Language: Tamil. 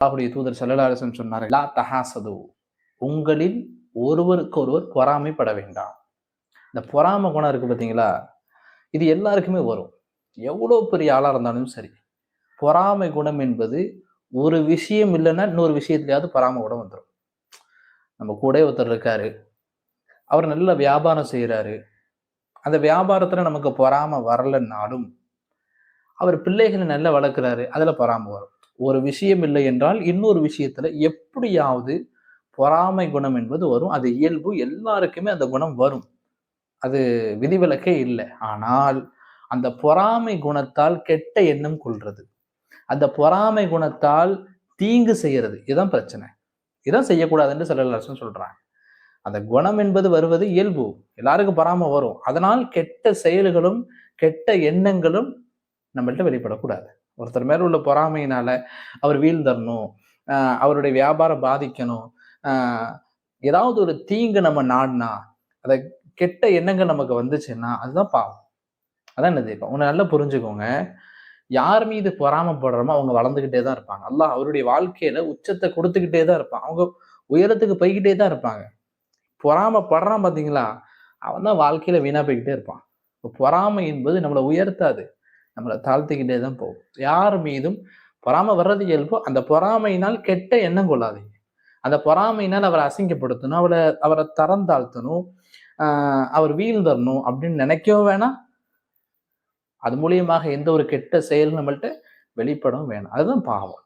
அல்லாஹுடைய தூதர் சல்லல்லாஹன் சொன்னார் லா தஹாசது உங்களில் ஒருவருக்கு ஒருவர் பொறாமைப்பட வேண்டாம். இந்த பொறாமை குணம் இருக்கு பார்த்தீங்களா? இது எல்லாருக்குமே வரும். எவ்வளோ பெரிய ஆளாக இருந்தாலும் சரி பொறாமை குணம் என்பது ஒரு விஷயம் இல்லைன்னா இன்னொரு விஷயத்துலையாவது பொறாமை குணம் வந்துடும் நம்ம கூட ஒருத்தர் இருக்காரு அவர் நல்ல வியாபாரம் செய்கிறாரு அந்த வியாபாரத்துல நமக்கு பொறாம வரலன்னாலும் அவர் பிள்ளைகளை நல்லா வளர்க்குறாரு அதுல பொறாம வரும். ஒரு விஷயம் இல்லை என்றால் இன்னொரு விஷயத்துல எப்படியாவது பொறாமை குணம் என்பது வரும். அது இயல்பு எல்லாருக்குமே அந்த குணம் வரும். அது விதிவிலக்கே இல்லை. ஆனால் அந்த பொறாமை குணத்தால் கெட்ட எண்ணம் கொள்றது. அந்த பொறாமை குணத்தால் தீங்கு செய்யறது. இதுதான் பிரச்சனை. இதான் செய்யக்கூடாதுன்னு சில லட்சம் சொல்றாங்க. அந்த குணம் என்பது வருவது இயல்பு. எல்லாருக்கும் பொறாம வரும். அதனால் கெட்ட செயல்களும் கெட்ட எண்ணங்களும் நம்மள்கிட்ட வெளிப்படக்கூடாது. ஒருத்தர் மேல உள்ள பொறாமையினால அவர் வீழ்ந்தரணும். அவருடைய வியாபாரம் பாதிக்கணும். ஆஹ் ஏதாவது ஒரு தீங்கு நம்ம நாடினா அதை கெட்ட எண்ணங்கள் நமக்கு வந்துச்சுன்னா அதுதான் பாவம். அதான் என்ன தீபம் உன்னை நல்லா புரிஞ்சுக்கோங்க. யார் மீது பொறாமப்படுறோமோ அவங்க வளர்ந்துக்கிட்டே தான் இருப்பாங்க. அல்லாஹ் அவருடைய வாழ்க்கையில உச்சத்தை கொடுத்துக்கிட்டே தான் இருப்பான். அவங்க உயரத்துக்கு போய்கிட்டே தான் இருப்பாங்க. பொறாமப்படுறான் பார்த்தீங்களா அவன் தான் வாழ்க்கையில வீணா போய்கிட்டே இருப்பான். இப்போ பொறாமை என்பது நம்மளை உயர்த்தாது. நம்மளை தாழ்த்திக்கிட்டே தான் போகும். யார் மீதும் பொறாமை வர்றது இயல்போ அந்த பொறாமையினால் கெட்ட எண்ணம் கொள்ளாதீங்க. அந்த பொறாமையினால் அவரை அசிங்கப்படுத்தணும் அவரை அவரை தரம் தாழ்த்தணும் ஆஹ் அவர் வீழ்ந்தரணும் அப்படின்னு நினைக்கவும் வேணாம். அது மூலியமாக எந்த ஒரு கெட்ட செயல் நம்மள்ட்ட வெளிப்படவும் வேணாம். அதுதான் பாவம்.